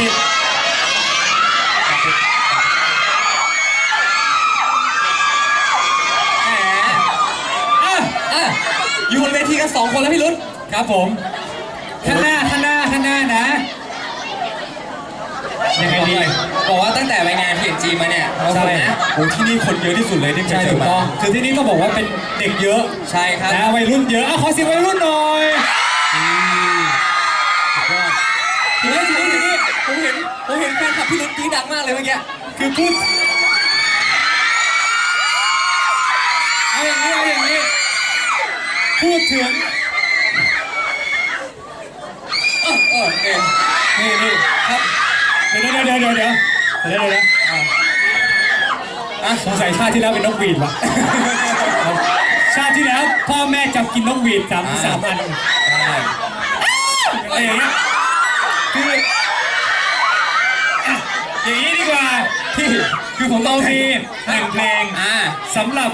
ติดแหมอะอะอยู่บนเวทีกันสองคนแล้วพี่รุ่นครับผมข้างหน้าข้างหน้าข้างหน้านะยังไงดีบอกว่าตั้งแต่ไปงานพีเอ็นจีมาเนี่ยเราใช่คนนะ โอ้ที่นี่คนเยอะที่สุดเลยที่เคยใช่เจถูอกมาต้อง คือที่นี่ต้องบอกว่าเป็นเด็กเยอะใช่ครับ นะวัยรุ่นเยอะอะขอเสียงวัยรุ่นหน่อย ทีนี้ทีนี้นี้ผมเห็นผมเห็นแฟนคลับพี่รุ่นกีดังมากเลยเมื่อกี้คือพูดเอาอย่างนี้เอาอย่างนี้พูดถึงเออเออเออนี่นี่ครับเดี๋ยวเดี๋ยวเดี๋ยวเดี๋ยวเดี๋ยวเดี๋ยวอะอะสงสัยชาติที่แล้วเป็นนกหวีดวะ ชาติที่แล้วพ่อแม่จับกินนกหวีดสามสามอันอะไรอย่างเงี้ย อย่างนี้ดีกว่าที่คือผมเอาเพลงหนึ่งเพลงอ่า สำหรับ